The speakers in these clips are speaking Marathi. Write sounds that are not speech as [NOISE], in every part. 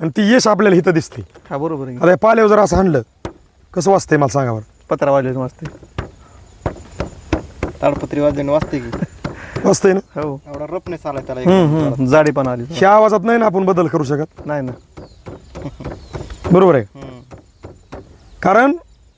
आणि ती यश आपल्याला इथं दिसते. हा बरोबर आहे. आता या पाल्यावर जर असं हाणलं कसं वाचतंय मला सांगा बरं? पत्रा वाजले मस्त ताडपत्री वाजल्याने वाजते की? वाचतंय ना? हो. एवढा रपनेस आला त्याला हम्म, हम्म. जाडी पण आली. ह्या आवाजात नाही ना आपण बदल करू शकत? नाही ना. बरोबर आहे. हम्म. कारण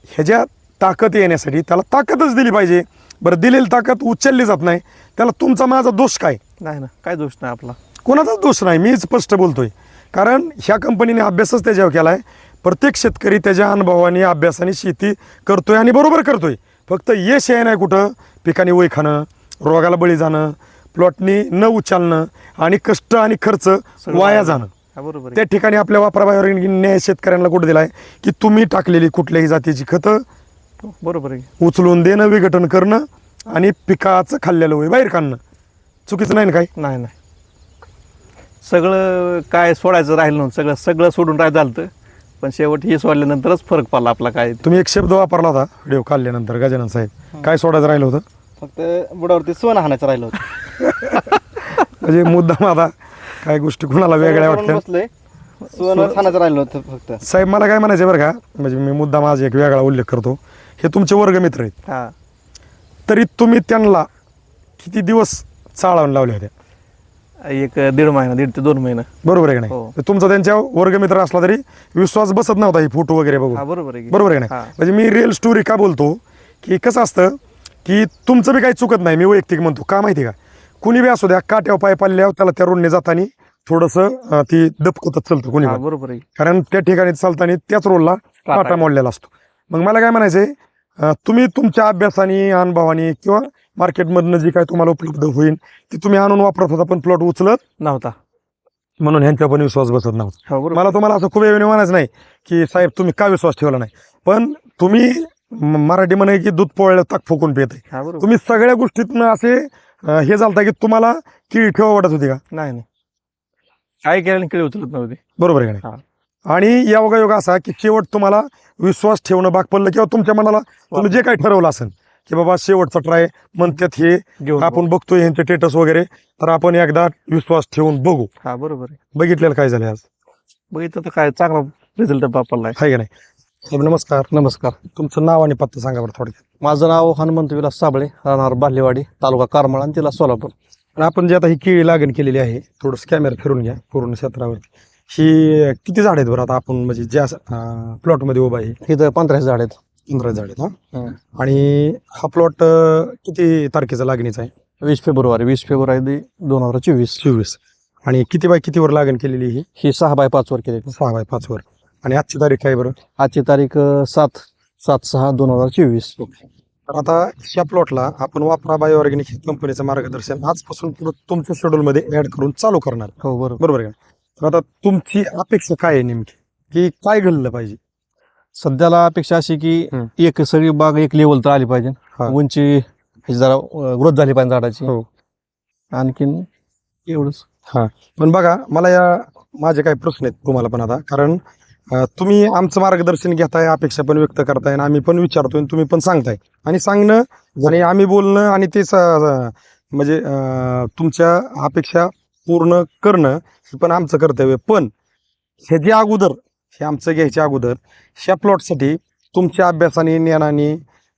ह्याच्या ताकद येण्यासाठी त्याला ताकदच दिली पाहिजे. बरं दिलेली ताकद उचलली जात नाही. त्याला तुमचा माझा दोष काय? नाही ना. काय दोष नाही आपला. कोणाचाच दोष नाही. मी स्पष्ट बोलतोय. कारण ह्या कंपनीने अभ्यासच त्याच्यावर केला आहे प्रत्येक शेतकरी त्याच्या अनुभवाने अभ्यासाने शेती करतोय आणि बरोबर करतोय. फक्त यश आहे नाही कुठं. पिकाने वय खाणं रोगाला बळी जाणं प्लॉटनी न उचलणं आणि कष्ट आणि खर्च वाया जाणं. हा बरोबर त्या आहे ठिकाणी आपल्या वापराबाहेर न्याय शेतकऱ्यांना कुठं दिलाय? की तुम्ही टाकलेली कुठल्याही जातीची खतं हो, बरोबर आहे. उचलून देणं विघटन करणं आणि पिकाचं खाल्लेलं वय बाहेर काढणं. चुकीचं नाही ना काय नाही नाही. सगळं काय सोडायचं राहिलं नव्हतं सगळं सगळं सोडून राहायचं झालं. पण शेवट हे सोडल्यानंतरच फरक पडला आपला काय. तुम्ही एक शब्द वापरला होता व्हिडिओ काढल्यानंतर गजानन साहेब. काय सोडायचं राहिलं होतं? फक्त बुडावरती सोनं हाणायचं राहिलं होतं. [LAUGHS] म्हणजे मुद्दा माझा काय गोष्टी कुणाला वेगळ्या बसलोय. सोनं हाणायचं राहिलं होतं फक्त. साहेब मला काय म्हणायचं बरं का? म्हणजे मी मुद्दा माझा एक वेगळा उल्लेख करतो. हे तुमचे वर्गमित्र आहेत. हा. तरी तुम्ही त्यांना किती दिवस चाळवून लावले होते? एक दीड महिना दीड ते दोन महिना बरोबर आहे का हो. नाही तुमचा त्यांच्या वर्गमित्र असला तरी विश्वास बसत नव्हता ही फोटो वगैरे बघून हा बरोबर आहे की. बरोबर आहे का हा. नाही म्हणजे मी रिअल स्टोरी का बोलतो की कसं असतं की तुमचं बी काही चुकत नाही मी वैयक्तिक म्हणतो का माहिती का कुणी बी असू द्या काट्यावर पाय पाल्ल्यावर त्याला त्या रोडने जाताना थोडंसं अं, ती दपकतच चालतं कुणी हा पण. बरोबर आहे कारण त्या ठिकाणी चालताना त्याच रोडला काटा. काटा मोडलेला असतो मग मला काय म्हणायचंय तुम्ही तुमच्या अभ्यासाने अनुभवाने किंवा मार्केटमधनं जी काय तुम्हाला उपलब्ध होईल ती तुम्ही आणून वापरत होता पण प्लॉट उचलत नव्हता. म्हणून ह्यांच्या पण विश्वास बसत नव्हता. हो मला तुम्हाला असं खूप वेळी म्हणायचं नाही की साहेब तुम्ही का विश्वास ठेवला नाही? पण तुम्ही मराठी म्हणे की दूध पोळलं ताक फुकून पित तुम्ही सगळ्या गोष्टीतनं असे हे झालता की तुम्हाला किळी ठेवा वाटत होती का? नाही नाही. काय केल्याने किळी उचलत नव्हती. बरोबर आहे आणि योगा योग असा की शेवट तुम्हाला विश्वास ठेवणं भाग पडलं किंवा तुमच्या मनाला तुम्ही जे काही ठरवलं असेल की बाबा शेवटचा ट्राय म्हणतात हे आपण बघतोय ह्यांचे स्टेटस वगैरे तर आपण एकदा विश्वास ठेवून बघू. हा बरोबर आहे. बघितलेलं काय झालं आज? बघितलं तर काय चांगला रिझल्ट पडलाय आहे. का नाही? साहेब नमस्कार. नमस्कार. तुमचं नाव आणि पत्ता सांगा बरं थोडक्यात. माझं नाव हनुमंत विलास साबळे राहणार बाल्हेवाडी तालुका करमाळा आणि जिल्हा सोलापूर. आणि आपण जे आता ही केळी लागण केलेली आहे थोडस कॅमेरा फिरून घ्या पूर्ण क्षेत्रावरती. ही किती झाड आहेत बरं आता आपण म्हणजे ज्या प्लॉटमध्ये उभा आहे? इथं पंधरा झाड आहेत. पंधरा झाड आहेत हा. आणि हा प्लॉट किती तारखेचा लागणीचा आहे? वीस फेब्रुवारी वीस फेब्रुवारी दोन हजार चोवीस. चोवीस. आणि किती बाय कितीवर लागण केलेली ही? ही सहा बाय पाच वर केली सहा बाय पाच वर. आणि आजची तारीख काय बरं? आजची तारीख सात सात सहा दोन हजार चोवीस. तर आता ह्या प्लॉटला आपण वापरा बाय ऑर्गॅनिक कंपनीचं मार्गदर्शन आजपासून तुमच्या शेड्यूल मध्ये ऍड करून चालू करणार. हो बरोबर. बरोबर तर आता तुमची अपेक्षा काय आहे नेमकी? की काय घडलं पाहिजे? सध्याला अपेक्षा अशी की. एक सगळी बाग एक लेवल तर आली पाहिजे. हा. उंची ह्याची जरा ग्रोथ झाली पाहिजे झाडाची. हो. आणखीन एवढंच. पण बघा मला या माझे काही प्रश्न आहेत तुम्हाला पण आता. कारण अं, तुम्ही आमचं मार्गदर्शन घेताय अपेक्षा पण व्यक्त करताय आणि आम्ही पण विचारतोय आणि तुम्ही पण सांगताय. आणि सांगणं आणि आम्ही बोलणं आणि ते स- म्हणजे अं, तुमच्या अपेक्षा पूर्ण करणं हे पण आमचं कर्तव्य. पण ह्याच्या अगोदर हे आमचं घ्यायच्या अगोदर ह्या प्लॉटसाठी तुमच्या अभ्यासाने ज्ञानाने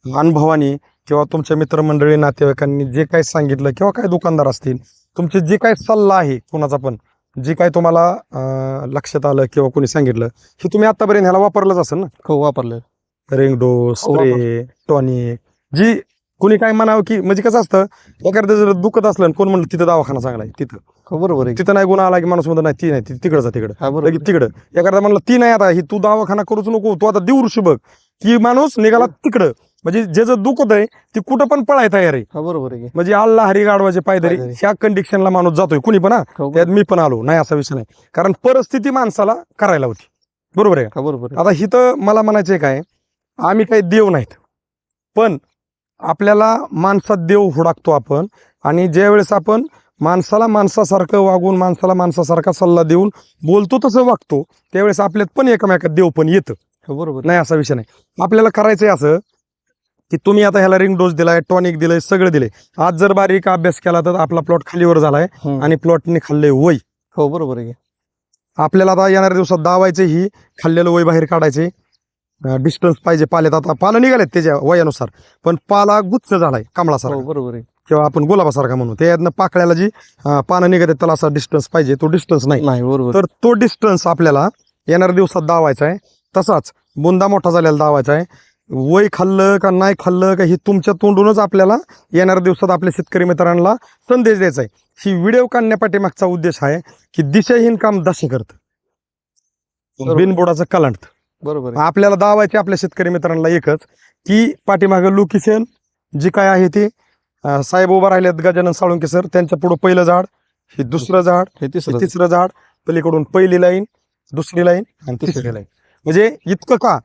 अनुभवाने किंवा तुमच्या मित्रमंडळी नातेवाईकांनी जे काही सांगितलं किंवा काय दुकानदार असतील तुमचे जे काही सल्ला आहे कोणाचा पण जे काही तुम्हाला लक्षात आलं किंवा कोणी सांगितलं हे तुम्ही आतापर्यंत ह्याला वापरलंच असेल ना? हो वापरलं रेंगडो स्प्रे टॉनिक जी कोणी काय म्हणावं की म्हणजे कसं असतं एखादं जर दुखत असलं कोण म्हणलं तिथं दवाखाना चांगला आहे तिथं. हो बरोबर आहे. तिथं नाही गुन्हा आला की माणूस म्हणतो नाही ती नाही ती तिकडं जा तिकडं. हा लगेच तिकडं. एखादा म्हणलं ती नाही आता ही तू दवाखाना करूच नको तू आता दिवशी बघ. की माणूस निघाला तिकडं. म्हणजे जे जर दुखत आहे ती कुठं पण पळाय तयार आहे. हा बरोबर आहे. की. म्हणजे अल्ला हरी गाडवाचे पायदरी. ह्या कंडिशनला माणूस जातोय. कुणी पण हा. हो त्यात मी पण आलो. नाही असा विषय नाही. कारण परिस्थिती माणसाला करायला होती. बरोबर आहे का? हा बरोबर आहे. आता हिथं मला म्हणायचंय काय आम्ही काही देव नाहीत. पण आपल्याला माणसात देव हुडाकतो आपण आणि ज्या वेळेस आपण माणसाला माणसासारखं वागून माणसाला माणसासारखा सल्ला देऊन बोलतो तसं वागतो त्यावेळेस आपल्यात पण एकमेकात देव पण येतं. हो बरोबर. नाही असा विषय नाही. आपल्याला करायचंय असं की तुम्ही आता ह्याला रिंग डोस दिलाय टॉनिक दिलंय सगळं दिलंय. आज जर बारीक अभ्यास केला तर आपला प्लॉट खालीवर झालाय. आणि प्लॉटने खाल्ले वय. हो बरोबर आहे. आपल्याला आता येणाऱ्या दिवसात दावायचे ही खाल्लेलं वय बाहेर काढायचे डिस्टन्स पाहिजे पाल्यात. आता पालं निघालेत त्याच्या वयानुसार. पण पाला गुच्छ झालाय हो कमळासारखा बरोबर आहे. किंवा आपण गुलाबासारखा म्हणू त्याच्यातनं पाकळ्याला जी अं, पानं निघत त्याला असा डिस्टन्स पाहिजे तो डिस्टन्स नाही. नाही बरोबर. तर तो डिस्टन्स आपल्याला येणाऱ्या दिवसात दावायचा आहे. तसाच बुंदा मोठा झालेला दावायचा आहे. वय खाल्लं का नाही खाल्लं का हे तुमच्या तोंडूनच आपल्याला येणाऱ्या दिवसात आपल्या शेतकरी मित्रांना संदेश द्यायचा आहे. ही व्हिडिओ काढण्यापाठीमागचा उद्देश आहे की दिशाहीन काम दशे करत. बरोबर. बिनबोडाचं कलांट. बरोबर आहे. आपल्याला दावायचे आपल्या शेतकरी मित्रांना एकच की पाठीमागं लोकेशन जे काय आहे ते साहेब उभा राहिलेत गजानन साळुंके सर त्यांच्या पुढे पहिलं झाड हे दुसरं झाड हे तिसरं तिसरं झाड पलीकडून पहिली लाईन दुसरी लाईन आणि तिसरी लाईन. म्हणजे इतकं का?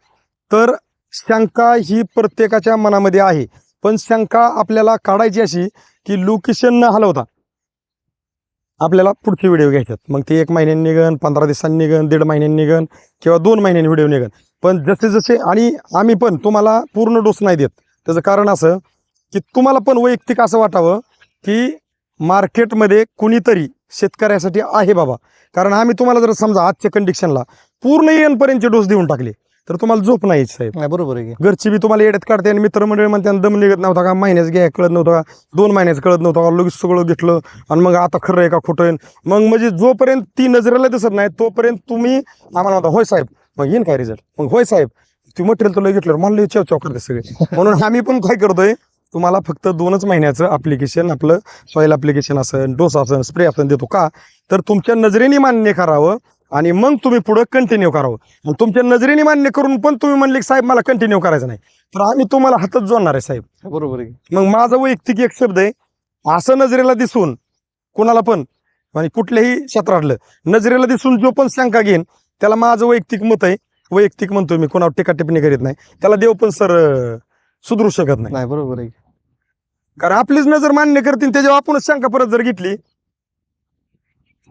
तर शंका ही प्रत्येकाच्या मनामध्ये आहे. पण शंका आपल्याला काढायची अशी की लोकेशन न हलवता आपल्याला पुढचे व्हिडिओ घ्यायच्यात मग ते एक महिन्याने निघन पंधरा दिवसांनी निघन दीड महिन्यांनी निघन किंवा दोन महिन्यांनी व्हिडिओ निघन. पण जसे जसे आणि आम्ही पण तुम्हाला पूर्ण डोस नाही देत. त्याचं कारण असं की तुम्हाला पण वैयक्तिक असं वाटावं की मार्केटमध्ये कुणीतरी शेतकऱ्यासाठी आहे बाबा. कारण आम्ही तुम्हाला जर समजा आजच्या कंडिशनला पूर्ण येणपर्यंतचे डोस देऊन टाकले तर तुम्हाला झोप नाही साहेब. नाही बरोबर आहे की. घरची बी तुम्हाला येड्यात काढते आणि मित्रमंडळी म्हणते आणि दम निघत नव्हता का? महिन्याच घ्या कळत नव्हतं का? दोन महिन्याचं कळत नव्हतं का? लगेच सगळं घेतलं आणि मग आता खरं आहे का खोटं आहे? मग म्हणजे जोपर्यंत ती नजरेला दिसत नाही तोपर्यंत तुम्ही आम्हाला म्हणता होय साहेब मग येईन काय रिझल्ट मग होय साहेब ती मटेरियल तुला घेतलं मला लई चव चव करते सगळे. म्हणून आम्ही पण काय करतोय तुम्हाला फक्त दोनच महिन्याचं अप्लिकेशन आपलं सॉईल अप्लिकेशन असेल डोस असेल स्प्रे असेल देतो का? तर तुमच्या नजरेने मान्य करावं आणि मग तुम्ही पुढं कंटिन्यू करावं. आणि तुमच्या नजरेने मान्य करून पण तुम्ही म्हणले की साहेब मला कंटिन्यू करायचं नाही. तर आम्ही तुम्हाला हातच जोडणार आहे साहेब. बरोबर आहे. मग माझा वैयक्तिक एक शब्द आहे असं नजरेला दिसून कोणाला पण आणि कुठल्याही क्षेत्रातलं नजरेला दिसून जो पण शंका घेईन त्याला माझं वैयक्तिक मत आहे. वैयक्तिक म्हणतोय मी कोणावर टीका टिप्पणी करीत नाही. त्याला देव पण सर सुधरू शकत नाही बरोबर आहे. कारण आपलीच नजर मान्य करतील त्याच्यावर आपणच शंका परत जर घेतली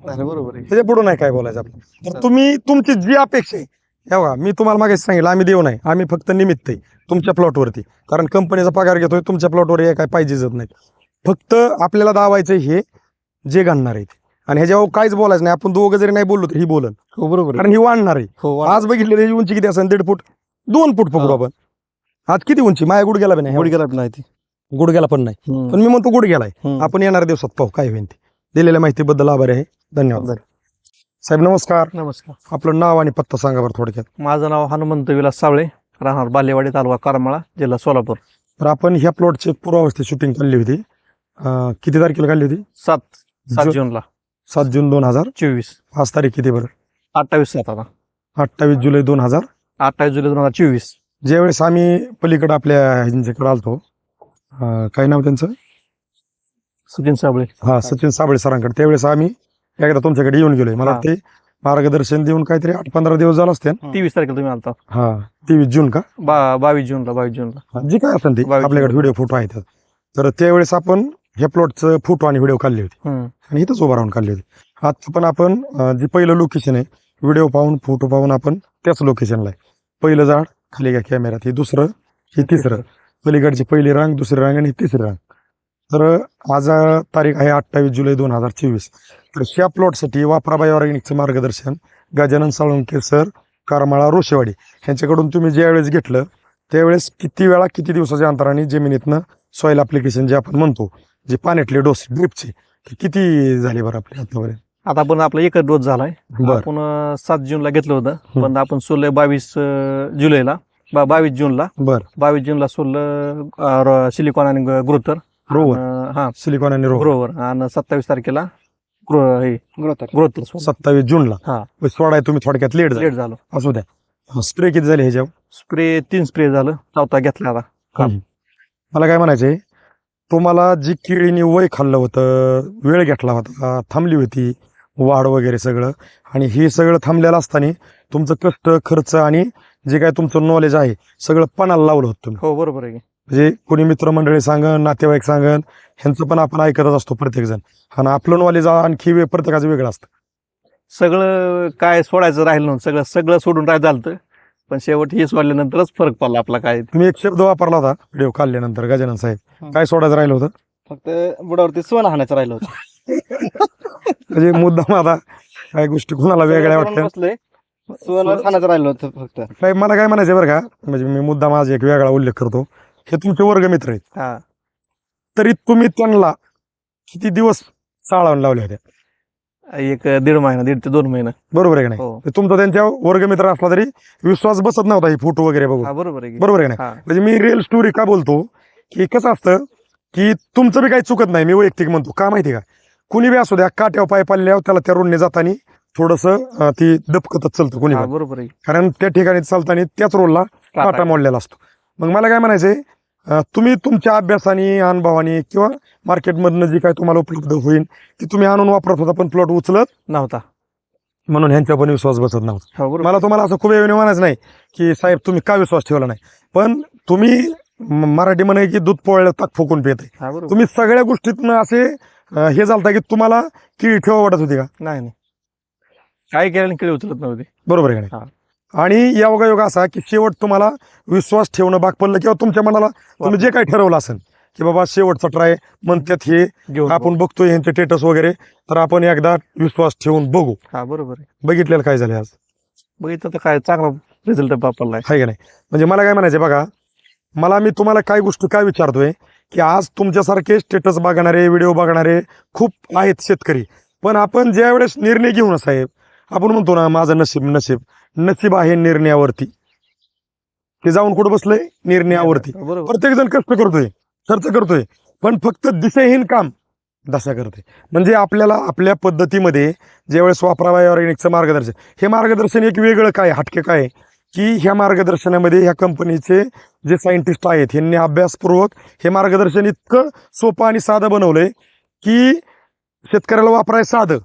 नाही बरोबर आहे. त्याच्या पुढे नाही काय बोलायचं आपलं तर तुम्ही तुमची जी अपेक्षा आहे हे बघा मी तुम्हाला मागे सांगितलं आम्ही देऊ नाही आम्ही फक्त निमित्त आहे तुमच्या प्लॉटवरती. कारण कंपनीचा पगार घेतोय तुमच्या प्लॉटवर हे काय पाहिजेच नाही फक्त आपल्याला दावायचं हे जे घालणार आहे. आणि ह्याच्यावर काहीच बोलायचं नाही आपण दोघं जरी नाही बोललो तर ही बोलन. हो बरोबर. कारण ही वाढणार आहे. हो आज बघितलेली उंची किती असेल? दीड फूट. दोन फूट पकडू. आपण आज किती उंची? माझ्या गुडघ्याला पण नाही. गुडघ्याला नाही ती. गुडघ्याला पण नाही. हम्म. पण मी म्हणतो गुडघ्याला आहे हम्म. आपण येणाऱ्या दिवसात पाहू काय होईल ते. दिलेल्या माहितीबद्दल आभारी आहे. धन्यवाद. साहेब नमस्कार. नमस्कार. आपलं नाव आणि पत्ता सांगा बरं थोडक्यात. माझं नाव हनुमंत विलास सावळे राहणार बालेवाडी तालुका करमाळा जिल्हा सोलापूर. तर आपण ह्या प्लॉटची पूर्वावस्थेत शूटिंग काढली होती. अं, किती तारखेला काढली होती? सात सात जो- जूनला. सात जून दोन हजार चोवीस. आज तारीख किती बरं? अठ्ठावीस सात आता. अठ्ठावीस जुलै दोन हजार अठ्ठावीस जुलै दोन हजार चोवीस. ज्यावेळेस आम्ही पलीकडे आपल्या ह्यांच्याकडे आलतो अं, काय नाव त्यांचं? सचिन साबळे. हा सचिन साबळे सरांकडे. त्यावेळेस आम्ही एकदा तुमच्याकडे येऊन गेलोय. मला हा. वाटते मार्गदर्शन देऊन काहीतरी आठ पंधरा दिवस झाला असते तेवीस तारखेला तुम्ही आलता. हा तेवीस जून का? बा बावीस जूनला बावीस जूनला. हा, जे काय असेल ते बावीस आपल्याकडे. व्हिडिओ फोटो आहेत. तर त्यावेळेस आपण ह्या प्लॉटचं फोटो आणि व्हिडिओ काढले होते. हम्म. आणि इथंच उभं राहून काढली होती. आता पण आपण अं, जे पहिलं लोकेशन आहे व्हिडिओ पाहून फोटो पाहून आपण त्याच लोकेशनला आहे. पहिलं झाड खाली घ्या कॅमेऱ्यात हे दुसरं हे तिसरं. पलीकडची पहिली रांग दुसरी रांग आणि तिसरी रांग. तर आज तारीख आहे अठ्ठावीस जुलै दोन हजार चोवीस. तर ह्या प्लॉटसाठी वापराबाई ऑर्गॅनिकचं मार्गदर्शन गजानन साळुंके सर करमाळा रोशेवाडी ह्यांच्याकडून तुम्ही ज्यावेळेस घेतलं त्यावेळेस किती वेळा किती दिवसाच्या अंतराने जमिनीतनं सॉईल अप्लिकेशन जे आपण म्हणतो जे पाण्यातले डोस ड्रिपचे किती झाले बरं आपले आतापर्यंत? आता आपण आपला एकच डोस झालाय. आपण सात जूनला घेतलं होतं पण आपण सोडलं बावीस जुलैला. बा- बावीस जूनला. बर. बावीस जूनला सोडलं सिलिकॉन आणि ग्रोथर. रोवर हा. सिलिकॉन आणि रोवर ग्रोवर. आणि सत्तावीस तारखेला ग्रो हे ग्रोथ ग्रोथर सत्तावीस जूनला. हा. मग सोडाय तुम्ही थोडक्यात लेट लेट झालं. असू द्या. स्प्रे किती झाले ह्याच्यावर? स्प्रे तीन स्प्रे झालं. चौथा घेतला आता. मला काय म्हणायचंय तुम्हाला जी केळीने वय खाल्लं होतं वेळ घेतला होता थांबली होती वाढ वगैरे सगळं आणि हे सगळं थांबलेलं असताना तुमचं कष्ट खर्च आणि जे काय तुमचं नॉलेज आहे सगळं पणाला लावलं होतं तुम्ही. हो बरोबर आहे की. म्हणजे कोणी मित्रमंडळी सांगन नातेवाईक सांगन ह्यांचं पण आपण ऐकतच असतो प्रत्येक जण आणि आपलं नॉलेज आणखी वे- प्रत्येकाचं वेगळं असतं. सगळं काय सोडायचं राहिलं नव्हतं सगळं सगळं सोडून राहायचं झालं पण शेवट हे सोडल्यानंतरच फरक पडला आपला काय. तुम्ही एक शब्द वापरला होता व्हिडिओ काढल्यानंतर गजानन साहेब. हं. काय सोडायचं राहिलं होतं? फक्त बुडावरती सोनं हाणायचं राहिलं होतं. [LAUGHS] म्हणजे मुद्दाम आता काही गोष्टी कुणाला वेगळ्या सगळं बसलोय. राहिलं होतं फक्त. साहेब मला काय म्हणायचं बरं का? म्हणजे मी मुद्दा माझा एक वेगळा उल्लेख करतो. हे तुमचे वर्गमित्र आहेत. हा. तरी तुम्ही त्यांना किती दिवस चाळवून लावले होते? एक दीड महिना दीड ते दोन महिना. बरोबर आहे का नाही? हो. तुमचा त्यांच्या वर्गमित्र असला तरी विश्वास बसत नव्हता ही फोटो वगैरे बघून. हा बरोबर आहे की. बरोबर आहे का नाही? हा. म्हणजे मी रिअल स्टोरी का बोलतो? की कसं असतं की तुमचं बी काही चुकत नाही. मी वैयक्तिक म्हणतो. का माहिती का? कुणी बी असू द्या काट्यावर पाय पाल्ल्यावर त्याला त्या रोडने जाताना थोडस ती दबकतच चालतं कुणी पण. बरोबर आहे. कारण त्या ठिकाणी चालताना त्याच रोडला काटा मोडलेला असतो. मग मला काय म्हणायचंय अं, तुम्ही तुमच्या अभ्यासाने अनुभवाने किंवा मार्केटमधनं जी काय तुम्हाला उपलब्ध होईल ती तुम्ही आणून वापरत होता पण प्लॉट उचलत नव्हता. म्हणून ह्यांच्या पण विश्वास बसत नव्हता. हो बरोबर. मला तुम्हाला असं खूप वेळेने म्हणायचं नाही की साहेब तुम्ही का विश्वास ठेवला नाही? पण तुम्ही म- मराठी म्हणे की दूध पोळलं ताक फुकून पिते हा बरोबर. तुम्ही सगळ्या गोष्टीतनं असे अं, हे झालता की तुम्हाला की ठेवा वाटत होती का? नाही नाही. काय केल्याने किळी उचलत नव्हते? बरोबर आहे का नाही? आणि योगा योगा असा की शेवट तुम्हाला विश्वास ठेवणं भाग पडलं किंवा तुमच्या मनाला तुम्ही जे काही ठरवलं असेल की बाबा शेवटचा ट्राय म्हणतात हे घेऊन आपण बघतोय ह्यांचे स्टेटस वगैरे तर आपण एकदा विश्वास ठेवून बघू. हा बरोबर आहे. बघितलेलं काय झालं आज? बघितलं तर काय चांगला रिझल्ट वापरलाय. आहे का नाही? म्हणजे मला काय म्हणायचं बघा मला मी तुम्हाला काय गोष्ट काय विचारतोय की आज तुमच्यासारखे स्टेटस बघणारे व्हिडिओ बघणारे खूप आहेत शेतकरी. पण आपण ज्या वेळेस निर्णय घेऊ ना साहेब आपण म्हणतो ना माझं नशीब नशीब. नशीब आहे निर्णयावरती. ते जाऊन कुठं बसलंय? निर्णयावरती. प्रत्येक जण कष्ट करतोय खर्च करतोय पण फक्त दिशेहीन काम दशा करते म्हणजे आपल्याला आपल्या पद्धतीमध्ये ज्यावेळेस वापरावा ऑर्गॅनिकचं मार्गदर्शन हे मार्गदर्शन एक वेगळं काय हटके काय? की ह्या मार्गदर्शनामध्ये ह्या कंपनीचे जे सायंटिस्ट आहेत यांनी अभ्यासपूर्वक हे मार्गदर्शन इतकं सोपं आणि साधं बनवलंय की शेतकऱ्याला वापरायचं साधं.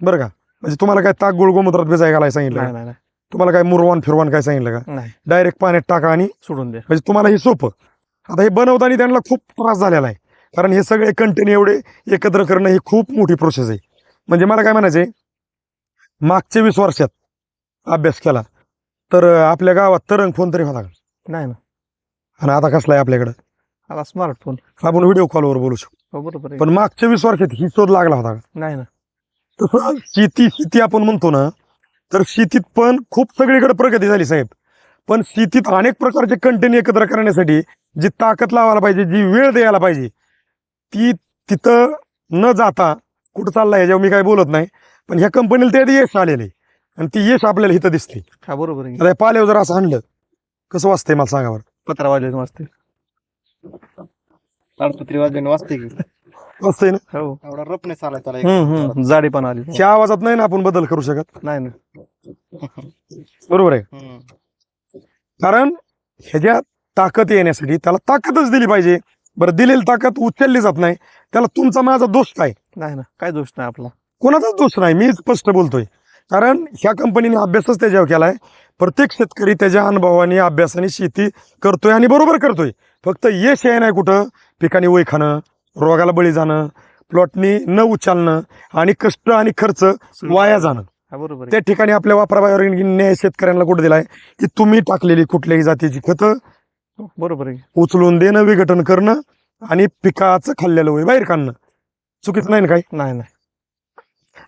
बरं का? म्हणजे तुम्हाला काय ताक गुळ गोमूत्रात भिजाय घालाय सांगितलं नाही का? नाही नाही. तुम्हाला काय मुरवान फिरवान काय सांगितलं का? नाही. डायरेक्ट पाण्यात टाका आणि सोडून द्या. म्हणजे तुम्हाला हे सोपं. आता हे बनवताना त्यांना खूप त्रास झालेला आहे. कारण हे सगळे कंटेन एवढे एकत्र करणं ही खूप मोठी प्रोसेस आहे. म्हणजे मला काय म्हणायचंय? मागच्या वीस वर्षात अभ्यास केला तर अं, आपल्या गावात तरंग फोन तरी होता का? नाही ना. आणि आता कसला आहे आपल्याकडं? आता स्मार्टफोन आपण व्हिडिओ कॉलवर बोलू शकतो. हो बरोबर आहे. पण मागच्या वीस वर्षात ही शोध लागला होता का? नाही ना. तसं शेती शेती आपण म्हणतो ना तर शेतीत पण खूप सगळीकडे प्रगती झाली साहेब. पण शेतीत अनेक प्रकारचे कंटेन एकत्र करण्यासाठी जी ताकद लावायला पाहिजे जी वेळ द्यायला पाहिजे ती तिथं न जाता कुठं चाललाय याच्यावर मी काय बोलत नाही पण ह्या कंपनीला ते यश आलेलं आणि ती यश आपल्याला इथं दिसते हा बरोबर आहे. आता पाल्यावर जर असं आणलं कसं वाचतंय मला सांगा बरं पत्रा वाजले वाजते वाजल्याने वाजते की? वाचतंय ना? हो. एवढा रपने चालाय त्याला एक. हम्म हम्म. जाडी पण आली. त्या आवाजात नाही ना आपण बदल करू शकत? नाही ना. बरोबर आहे. हम्म. कारण ह्याच्यात ताकद येण्यासाठी त्याला ताकदच दिली पाहिजे. बरं दिलेली ताकद उचलली जात नाही. त्याला तुमचा माझा दोष काय? नाही ना. काय दोष नाही आपला. कोणाचाच दोष नाही. मी स्पष्ट बोलतोय. कारण ह्या कंपनीने अभ्यासच त्याच्यावर केलाय. प्रत्येक शेतकरी त्याच्या अनुभवाने अभ्यासाने शेती करतोय आणि बरोबर करतोय. फक्त यश आहे नाही कुठं? पिकाने वय खाणं रोगाला बळी जाणं प्लॉटनी न उचलणं आणि कष्ट आणि खर्च वाया जाणं. बरोबर त्या ठिकाणी आपल्या वापराबाहेर न्याय शेतकऱ्यांना कुठं दिलाय? की तुम्ही टाकलेली कुठल्याही जातीची खतं बरोबर आहे. उचलून देणं विघटन करणं आणि पिकाचं खाल्लेलं वय बाहेर काढणं. चुकीचं नाही ना काय नाही नाही.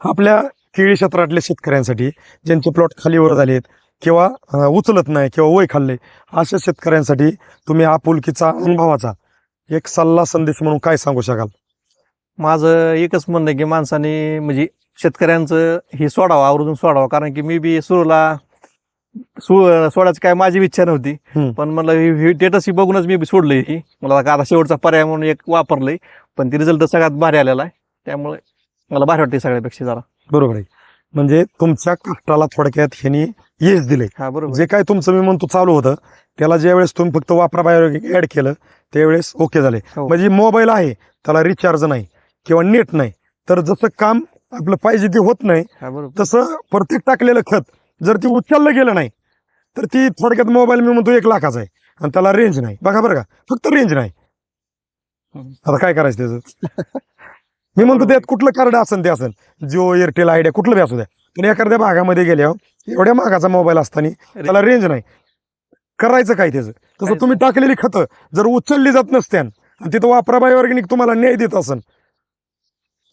आपल्या केळी क्षेत्रातल्या शेतकऱ्यांसाठी ज्यांचे प्लॉट खालीवर झालेत किंवा उचलत नाही किंवा वय खाल्ले अशा शेतकऱ्यांसाठी तुम्ही आपुलकीचा अनुभवाचा एक सल्ला संदेश म्हणून काय सांगू शकाल? माझं एकच म्हणणं आहे की माणसाने म्हणजे शेतकऱ्यांचं हे सोडावं आवर्जून सोडावं. कारण की मी बी सुरूला सु- सोडायची काय माझी इच्छा नव्हती. पण मला ही स्टेटस ही बघूनच मी बी सोडलंय ही. मला आता शेवटचा पर्याय म्हणून एक वापरलंय. पण ती रिझल्ट सगळ्यात भारी आलेला आहे. त्यामुळे मला भारी वाटते सगळ्यापेक्षा जरा. बरोबर आहे. म्हणजे तुमच्या कष्टाला थोडक्यात ह्यांनी यश दिले हा बरोबर. जे काय तुमचं मी म्हणतो चालू होतं त्याला ज्या वेळेस तुम्ही फक्त वापरा बाहेर ऍड केलं त्यावेळेस ओके झाले. हो. म्हणजे मोबाईल आहे त्याला रिचार्ज नाही किंवा नेट नाही. तर जसं काम आपलं पाहिजे ते होत नाही हा बरोबर. तसं प्रत्येक टाकलेलं खत जर ती उचललं गेलं नाही तर ती थोडक्यात मोबाईल मी म्हणतो एक लाखाचा आहे. आणि त्याला रेंज नाही. बघा बरं का फक्त रेंज नाही. हम्म. आता काय करायचं त्याचं? [LAUGHS] मी म्हणतो त्यात कुठलं कार्ड असेल ते असेल जिओ एअरटेल आयडिया कुठलं बी असू द्या. पण एखाद्या भागामध्ये गेल्यावर एवढ्या महागाचा मोबाईल असताना त्याला रेंज नाही. करायचं काय त्याचं? तसं तुम्ही टाकलेली खतं जर उचलली जात नसत्यान आणि तिथं वापराबाई ऑर्गॅनिक तुम्हाला न्याय देत असेल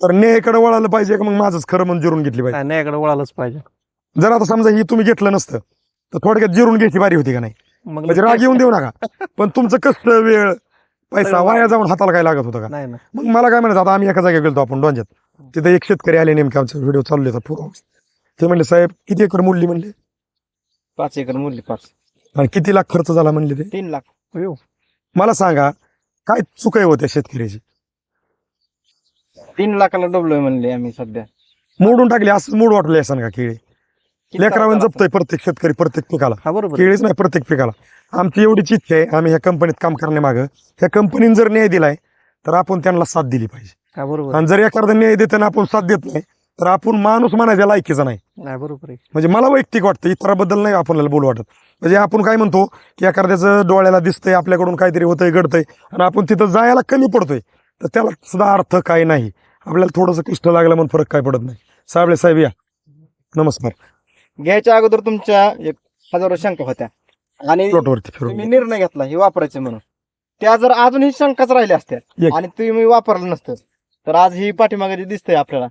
तर न्यायाकडे वळालं पाहिजे का मग माझंच खरं म्हणून जिरून घेतली पाहिजे? नाही न्यायाकडे वळालंच पाहिजे. जर आता समजा ही तुम्ही घेतलं नसतं तर थोडक्यात जिरून घ्यायची बारी होती का नाही? मग म्हणजे राग येऊन देऊ नका. पण तुमचं कष्ट वेळ पैसा वाया जाऊन हाताला काय लागत होतं का? नाही ना मग मला काय म्हणायचं आता आम्ही एका जागेवर गेलो आपण डोंज्यात. तिथे एक शेतकरी आले नेमके आमचे व्हिडिओ चालले होता पूर्ण ते म्हणले साहेब किती एकर मोडली म्हणले? पाच एकर मूल्य पाच. आणि किती लाख खर्च झाला म्हणले ते? तीन लाख. अयो. मला सांगा काय चुक आहे होत्या शेतकऱ्याची? तीन लाखाला डबलोय म्हणले आम्ही सध्या. मोडून टाकली असंच मोड वाटले असं का केळी? किती लेकरावर जपतोय प्रत्येक शेतकरी प्रत्येक पिकाला. हा बरोबर. आहे. केळीच नाही प्रत्येक पिकाला. आमची एवढीच इच्छा आहे आम्ही ह्या कंपनीत काम करण्यामागं. ह्या कंपनीने जर न्याय दिलाय तर आपण त्यांना साथ दिली पाहिजे. हा बरोबर. आणि जर एखादा न्याय देताना आपण साथ देत नाही तर आपण माणूस म्हणायच्या लायकीचा नाही. बरोबर आहे. म्हणजे मला वैयक्तिक वाटतं इतराबद्दल नाही आपल्याला बोलू वाटत. म्हणजे आपण काय म्हणतो की एखाद्याचं डोळ्याला दिसतंय आपल्याकडून काहीतरी होतंय घडतंय आणि आपण तिथं जायला कमी पडतोय तर त्याला सुद्धा अर्थ काय नाही. आपल्याला थोडंसं कष्ट लागलं म्हणून फरक काय पडत नाही. साबळे साहेब या. नमस्कार. घ्यायच्या अगोदर तुमच्या एक हजारो शंका होत्या. आणि प्लॉटवरती तुम्ही फिरून निर्णय घेतला हे वापरायचे म्हणून. त्या जर अजूनही शंकाच राहिल्या असत्या एक. आणि तुम्ही वापरलं नसतं तर आज ही पाठीमागे जे दिसतंय आपल्याला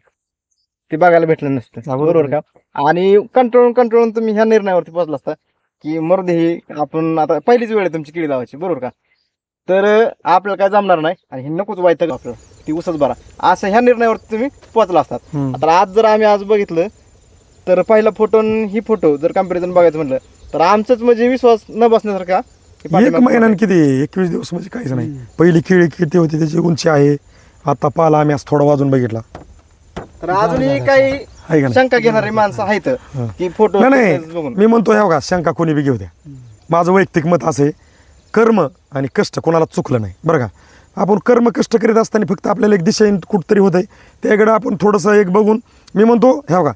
ते बघायला भेटलं नसतं. बरोबर का? आणि कंट्रोल कंट्रोल तुम्ही ह्या निर्णयावरती पोहोचला असता की मर्दे ही आपण आता पहिलीच वेळ आहे तुमची किडी लावायची बरोबर का? तर आपल्याला काय जमणार नाही आणि हे नकोच व्हायचं आपल्याला ती उसच बरा असं ह्या निर्णयावरती तुम्ही पोहोचला असतात. आता आज जर आम्ही आज बघितलं तर पहिला फोटो आणि ही फोटो जर कंपॅरिझन बघायचं म्हटलं तर आमचंच म्हणजे विश्वास न बसण्यासारखा एक पाठीमागं महिना आणि किती एकवीस दिवस म्हणजे काहीच नाही. पहिली केळी किती होती त्याची उंची आहे. आता पाला आम्ही आज थोडा वाजून बघितला. तर अजूनही काही आहे का नाही? शंका घेणारी माणसं आहेत हा. की फोटो नाही नाही. बघून. मी म्हणतो ह्या बघा शंका कोणी बी घेऊ द्या. माझं वैयक्तिक मत असे कर्म आणि कष्ट कोणाला चुकलं नाही. बरं का? आपण कर्म कष्ट करीत असताना फक्त आपल्याला एक दिशा कुठतरी होत आहे त्याकडे आपण थोडंसं एक बघून मी म्हणतो ह्या बघा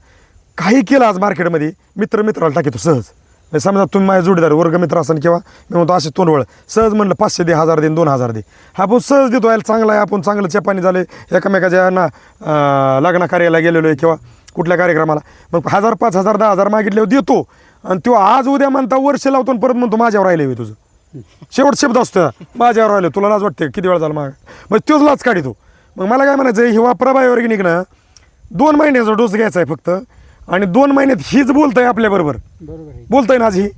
काही केलं आज मार्केटमध्ये मित्र मित्राला टाकीतो सहज. म्हणजे समजा तुम्ही माझ्या जोडीदार वर्ग मित्र असाल किंवा मी म्हणतो असे तोंडवळ सहज म्हणलं पाचशे दे हजार दे दोन हजार दे. हा आपण सहज देतो याला चांगला आहे आपण चांगलं चपानी झालं एकामेकाच्या ना लग्न कार्याला गेलेलो आहे किंवा कुठल्या कार्यक्रमाला. मग हजार पाच हजार दहा हजार मागितल्यावर देतो. आणि तो आज उद्या म्हणता वर्ष लावतो आणि परत म्हणतो माझ्यावर राहिले तुझं. शेवट शब्द असतो माझ्यावर राहिलं तुला लाज वाटते किती वेळ झाला माग? मग तोच लाच काढितो मग मला काय म्हणायचं हिवा प्रभावी की निघणं दोन महिन्याचा डोस घ्यायचा आहे फक्त. आणि दोन महिन्यात हीच बोलतंय आपल्याबरोबर बरोबर. आहे. बोलतंय ना आज ही?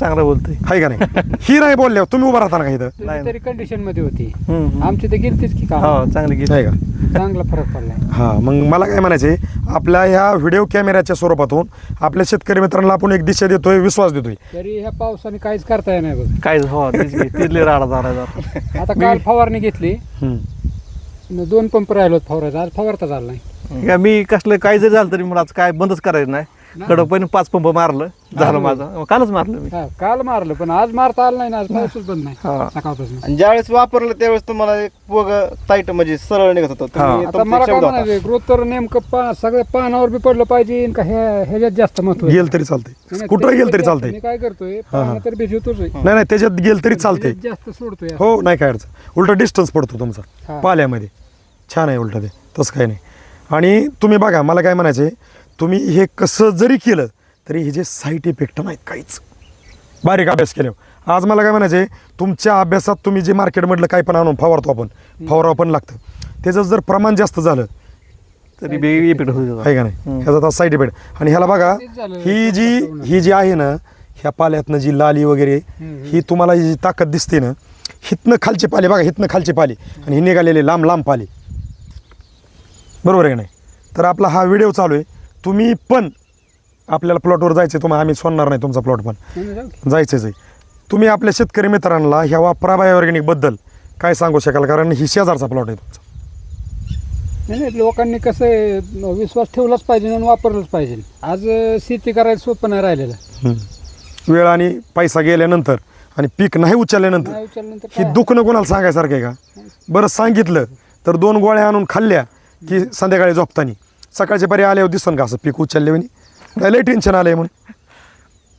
चांगला बोलतोय. आहे का नाही? ही नाही बोलल्यावर तुम्ही उभा राहता ना का इथं? तुम्ही नाही. तरी कंडिशनमध्ये होती. हम्म. आमची तर गेलतीच की का हो चांगली गीत नाही का? चांगला फरक पडलाय. हा मग मला काय म्हणायचे आपल्या ह्या व्हिडिओ कॅमेऱ्याच्या स्वरूपातून आपल्या शेतकरी मित्रांना आपण एक दिशा देतोय विश्वास देतोय. तरी ह्या पावसाने काहीच करता येणार बघ. काय हो तीच तिथली राडा झाला. आता काल फवारणी घेतली. हम्म. न दोन पंप राहिलो फवारायचा आज फवारता झाला नाही. का मी कसलं काय जरी झालं तरी मला आज काय बंदच करायचं नाही. कडक पाच पंप मारलं झालं माझं. कालच मारलं मी. हा, काल मारलं पण आज मारता आलं नाही ना आज पाऊसच बंद नाही. हा. सकाळपासून आणि ज्यावेळेस वापरलं त्यावेळेस तुम्हाला एक पोग ताईट म्हणजे सरळ निघत होतं. तुम्ही- आता तुमचा मला काय शब्द होता. म्हणायचं ग्रोथ तर नेमकं पा सगळ्या पानावर बी पडलं पाहिजे का ह्या- ह्याच्यात जास्त महत्त्व आहे? गेल तरी नाही, नाही, कुठं गेल तरी मी काय करतोय हा, हा. पानं तर भिजवतोच आहे. नाही नाही त्याच्यात गेल तरी चालतंय. त्याच्यात जास्त सोडतोय. हो नाही काय अडचण. उलट डिस्टन्स पडतो तुमचा हा. पाल्यामध्ये. छान आहे उलट ते. तसं काही नाही. आणि तुम्ही बघा मला काय म्हणायचे तुम्ही हे कसं जरी केलं तरी हे जे साईड इफेक्ट नाहीत काहीच. बारीक अभ्यास केल्यावर. आज मला काय म्हणायचे तुमच्या अभ्यासात तुम्ही जे मार्केटमधलं काय पण आणून फवारतो आपण फवारावं पण लागतं. त्याचं जर प्रमाण जास्त झालं तरी बी इफेक्ट होतो आहे का नाही. ह्याचा साईड इफेक्ट आणि ह्याला बघा. ही जी ही जी आहे ना ह्या पाल्यातनं जी लाली वगैरे. ही तुम्हाला ही जी ताकद दिसते ना हितनं खालचे पाले बघा हितनं खालचे पाले. आणि ही निघालेले लांब लांब पाले. बरोबर आहे का नाही? तर आपला हा व्हिडिओ चालू आहे. तुम्ही पण आपल्याला प्लॉटवर जायचं तुम्हाला आम्ही सोडणार नाही तुमचा प्लॉट पण. जायचंच आहे. तुम्ही आपल्या शेतकरी मित्रांना ह्या वापराबाय ऑर्गॅनिकबद्दल काय सांगू शकाल? कारण ही शेजारचा प्लॉट आहे तुमचा. नाही नाही लोकांनी कसं आहे विश्वास ठेवलाच पाहिजे आणि वापरलंच पाहिजे. आज शेती करायला सोपं नाही राहिलेलं. वेळ आणि पैसा गेल्यानंतर आणि पीक नाही उचलल्यानंतर ही? दुखणं कोणाला सांगायसारखं आहे का? बरं सांगितलं तर दोन गोळ्या आणून खाल्ल्या की संध्याकाळी झोपतानी. सकाळच्या परी आल्यावर दिसन का असं पीक उचलले म्हणे. नाही लय टेन्शन आलंय म्हणून.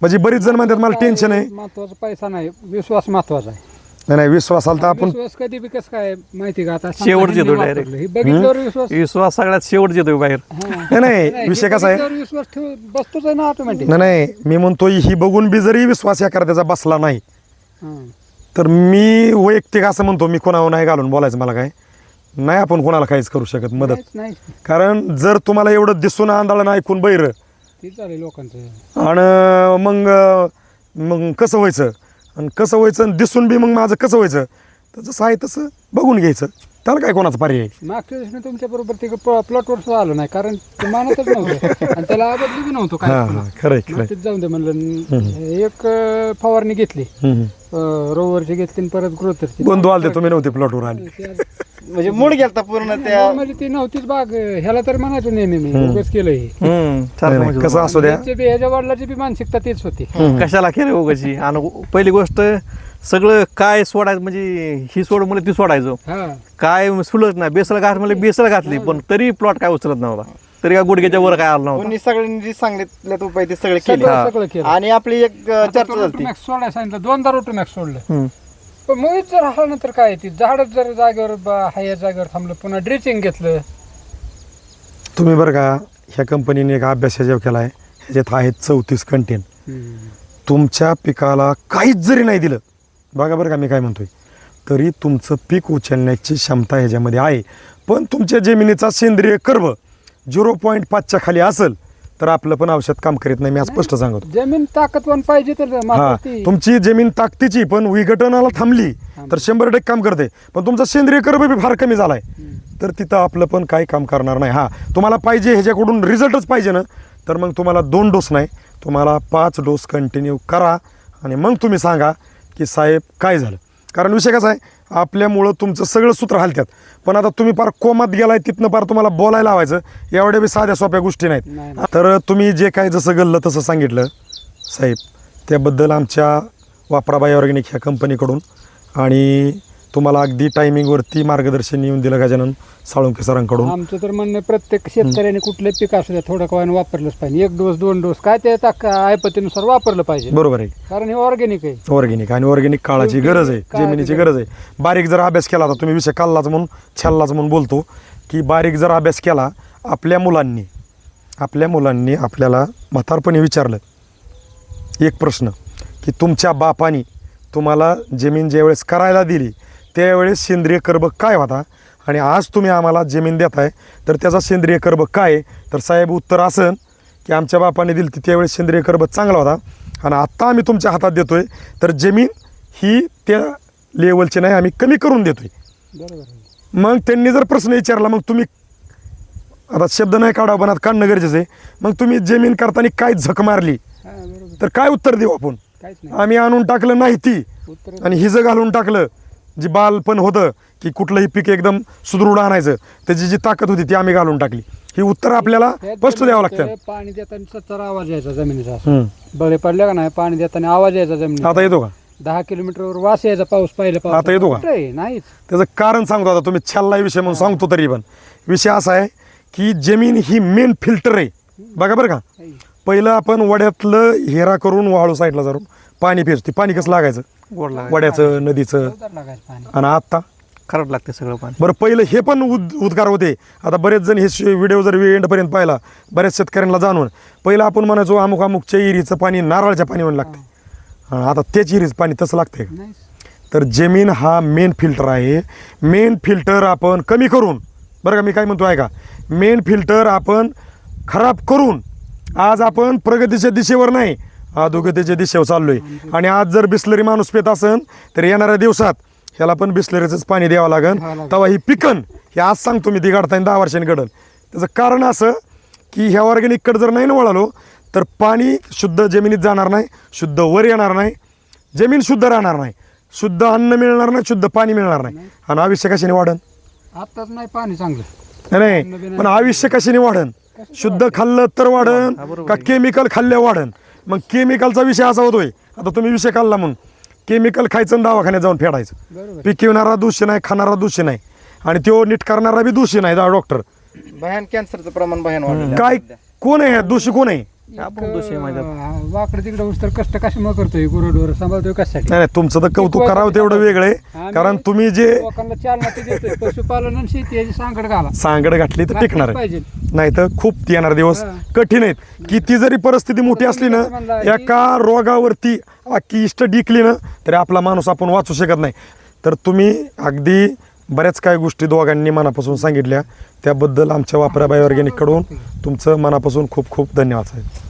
म्हणजे बरीच जण म्हणतात मला टेन्शन आहे. महत्त्वाचा पैसा नाही. विश्वास महत्त्वाचा आहे. नाही नाही विश्वास आला तर आपण. विश्वास कधी बी कसं काय माहिती का? आता शेवट समजा direct. हे बघितल्यावर विश्वास विश्वास सगळ्यात शेवट येतोय बाहेर. हा. नाही नाही विषय हे कसा आहे? बघितल्यावर विश्वास ठेव बसतोच आहे ना ऑटोमॅटिक नाही नाही मी म्हणतोय ही बघून बी जरी विश्वास या त्याचा बसला नाही तर मी वैयक्तिक असं म्हणतो मी कोणावर नाही घालून बोलायचं मला काय. नाही आपण कोणाला काहीच करू शकत मदत. नाही कारण जर तुम्हाला एवढं दिसून आंधळं ऐकून बैर. ते चालेल लोकांचं. आणि मग मग कसं व्हायचं? आणि कसं व्हायचं? आणि दिसून बी मग माझं कसं व्हायचं? तर जसं आहे तसं बघून घ्यायचं. त्याला काय कोणाचा पर्याय? मागच्या दिवशी तुमच्या बरोबर ते प्लॉटवर सुद्धा आलो नाही कारण ते मानतच नव्हतं. आणि त्याला आवडली बी नव्हतं काय. हा खरंय खरंय. तिथे जाऊन दे म्हणलं. एक अं, फवारणी घेतली. हम्म. रोवरची घेतली आणि परत ग्रोथरची बंधू आलते तुम्ही नव्हते प्लॉटवर आले. [LAUGHS] म्हणजे मूड गेलता पूर्ण त्या नॉर्मली ती नव्हतीच बाग ह्याला तर म्हणायचो नेहमी मी उगाच केलं हे हम्म, चालतं नाही, म्हणजे कसं असू द्या. त्यांची बी ह्याच्या वडिलाची बी मानसिकता तीच होती. कशाला केलं उगाची? आणि पहिली गोष्ट सगळं काय सोडायचं म्हणजे ही सोड म्हणजे ती सोडायचं. हा. काय सुलत नाही बेसल घात म्हणजे बेसल घातली पण तरी प्लॉट काय उचलत नव्हता. तरी काय गुडघ्याच्या वर काय आलं नव्हतं. कोणी सगळ्यांनी जे सांगितले उपाय ते सगळे केले. सगळं सगळं केलं. आणि आपली एक अं, चर्चा झाली सोडायला सांगितलं दोनदा रोटोमॅक्स सोडलं. हम्म. पण मुळीच जर राहिलं तर काय ती झाडच जर जागेवर ब- हाय जागेवर थांबलं पुन्हा ड्रेसिंग घेतलं. तुम्ही बरं का ह्या कंपनीने एक अभ्यास ह्याच्यावर केला आहे ह्याच्यात आहेत चौतीस कंटेन तुमच्या पिकाला काहीच जरी नाही दिलं बघा बरं का मी काय म्हणतोय तरी तुमचं पीक उचलण्याची क्षमता ह्याच्यामध्ये आहे. पण तुमच्या जमिनीचा सेंद्रिय कर्व झिरो पॉईंट पाचच्या खाली असेल तर आपलं पण औषध काम करीत नाही मी आज स्पष्ट सांगतो. जमीन ताकदवान पाहिजे तर हा तुमची जमीन ताकदीची पण विघटनाला थांबली तर शंभर टक्के काम करते. पण तुमचा सेंद्रिय कर्ब बी फार कमी झालाय. तर तिथं आपलं पण काही काम करणार नाही. हा तुम्हाला पाहिजे ह्याच्याकडून रिझल्टच पाहिजे ना. तर मग तुम्हाला दोन डोस नाही तुम्हाला पाच डोस कंटिन्यू करा. आणि मग तुम्ही सांगा की साहेब काय झालं? कारण विषय कसा आहे? आपल्यामुळं तुमचं सगळं सूत्र हालत्यात. पण आता तुम्ही फार कोमात गेलाय तिथनं फार तुम्हाला बोलायला लावायचं एवढ्या बी साध्या सोप्या गोष्टी नाही, नाहीत तर तुम्ही जे काय जसं गल्लं तसं सांगितलं साहेब त्याबद्दल आमच्या वापराबाई ऑर्गॅनिक ह्या कंपनीकडून आणि तुम्हाला अगदी टायमिंगवरती मार्गदर्शन येऊन दिलं गजानन साळुंके सरांकडून. आमचं तर म्हणणं प्रत्येक शेतकऱ्याने कुठले पीक असू द्या थोडं कवाने वापरलंच पाहिजे. एक डोस दोन डोस काय ते आयपतीनुसार वापरलं पाहिजे. बरोबर आहे. कारण हे ऑर्गॅनिक आहे. ऑर्गॅनिक आणि ऑर्गॅनिक काळाची गरज आहे जमिनीची गरज. गरज आहे. बारीक जर अभ्यास केला तर तुम्ही विषय काढलाच म्हणून छाल्लाच म्हणून बोलतो की बारीक जर अभ्यास केला आपल्या मुलांनी आपल्या मुलांनी आपल्याला म्हातारपणी विचारलं एक प्रश्न की तुमच्या बापानी तुम्हाला जमीन ज्यावेळेस करायला दिली त्यावेळेस सेंद्रिय कर्ब काय होता? आणि आज तुम्ही आम्हाला जमीन देताय तर त्याचा सेंद्रिय कर्ब काय? आहे? तर साहेब उत्तर असं की आमच्या बापाने दिली ती त्यावेळेस सेंद्रिय कर्ब चांगला होता. आणि आत्ता आम्ही तुमच्या हातात देतोय तर जमीन ही त्या लेवलची नाही आम्ही कमी करून देतोय. बरोबर आहे. मग त्यांनी जर प्रश्न विचारला मग तुम्ही आता शब्द नाही काढा पण आता काढणं गरजेचं आहे. मग तुम्ही जमीन करताना काय झक मारली? हा, तर काय उत्तर देऊ आपण? आम्ही आणून टाकलं नाही ती. आणि हिजं घालून टाकलं. जी बालपण होतं की कुठलंही पीक एकदम सुदृढ आणायचं त्याची जी ताकद होती ती आम्ही घालून टाकली. ही उत्तर आपल्याला स्पष्ट द्यावं लागतं. पाणी देताना सत्तर आवाज यायचा जमिनीचा. बळे पडल्या का नाही? पाणी देताना आवाज यायचा जमिनीत आता येतो का? दहा किलोमीटरवर वास यायचा पाऊस पाहिलं पाऊस. आता येतो का? नाहीच. त्याचं कारण सांगतो आता तुम्ही छाल्ला विषय म्हणून सांगतो तरी पण. विषय असा आहे की जमीन ही मेन फिल्टर आहे. बघा बरं का? नाही. पहिलं आपण वड्यातलं हेरा करून वाळू साईडला जाऊन पाणी पियचो ते पाणी कसं लागायचं? गोड वड्याचं नदीचं. चवदार लागायचं पाणी? आणि आता खरंच लागते सगळं पाणी. बरं पहिलं हे पण उद उद्गार होते. आता बरेच जण हे व्हिडिओ जर एंडपर्यंत पाहिला बऱ्याच शेतकऱ्यांना जाणून. पहिलं आपण म्हणायचो अमुक अमुकच्या इरीचं पाणी नारळाच्या पाणी म्हणून लागते. आणि आता त्याच इरीचं पाणी तसं लागतंय? नाही तर जमीन हा मेन फिल्टर आहे. मेन फिल्टर आपण कमी करून बरं का मी काय म्हणतो आहे का मेन फिल्टर आपण खराब करून आज आपण प्रगतीच्या दिशेवर नाही अधोगतीच्या दिशेवर चाललोय. आणि आज जर बिस्लरी माणूस पेत असन तर येणाऱ्या दिवसात ह्याला पण बिस्लरीचंच पाणी द्यावं लागेल. तेव्हा ही पिकन हे आज सांगतो मी ती गाडता दहा वर्षांनी घडल त्याचं कारण असं की ह्या ऑर्गॅनिककडे जर नाही ना वळालो तर पाणी शुद्ध जमिनीत जाणार नाही शुद्ध वर येणार नाही जमीन शुद्ध राहणार नाही शुद्ध अन्न मिळणार नाही शुद्ध पाणी मिळणार नाही. आणि आयुष्य कशाने वाढन? आताच नाही पाणी चांगलं. नाही, नाही पण आयुष्य कशाने वाढन? शुद्ध खाल्लं तर वाढन का केमिकल खाल्ल्या वाढन? मग केमिकलचा विषय असा होतोय. आता तुम्ही विषय काढला म्हणून. केमिकल खायचं आणि दवाखान्यात जाऊन फेडायचं. पिकविणारा दोषी नाही खाणारा दोषी नाही. आणि तो नीट करणारा बी दोषी नाही डॉक्टर. भयान कॅन्सरचं प्रमाण भयान वाढलं काय कोण आहे? दोषी कोण आहे? आपण दोषी आहे माहिती आहे. वाकडे तिकडे उस तर कष्ट कशामुळे करतोय गुरुडोर सांभाळतोय कशासाठी? नाही नाही, तुमचं तर कौतुक करावं तेवढं वेगळं आहे. आम्ही कारण तुम्ही जे लोकांना चालना ते देतोय पशुपालन आणि शेती याची सांगड घाला. सांगड घातली तर टिकणार आहे. पाहिजे. नाही तर खूप येणार दिवस हा. कठीण आहेत. किती जरी परिस्थिती मोठी असली ना म्हणला की- एका रोगावरती अख्खी इष्ट डिकली ना तरी आपला माणूस आपण वाचू शकत नाही. तर तुम्ही अगदी बऱ्याच काही गोष्टी दोघांनी मनापासून सांगितल्या. त्याबद्दल आमच्या वापरा बाय ऑर्गॅनिककडून तुमचं मनापासून खूप खूप धन्यवाद साहेब.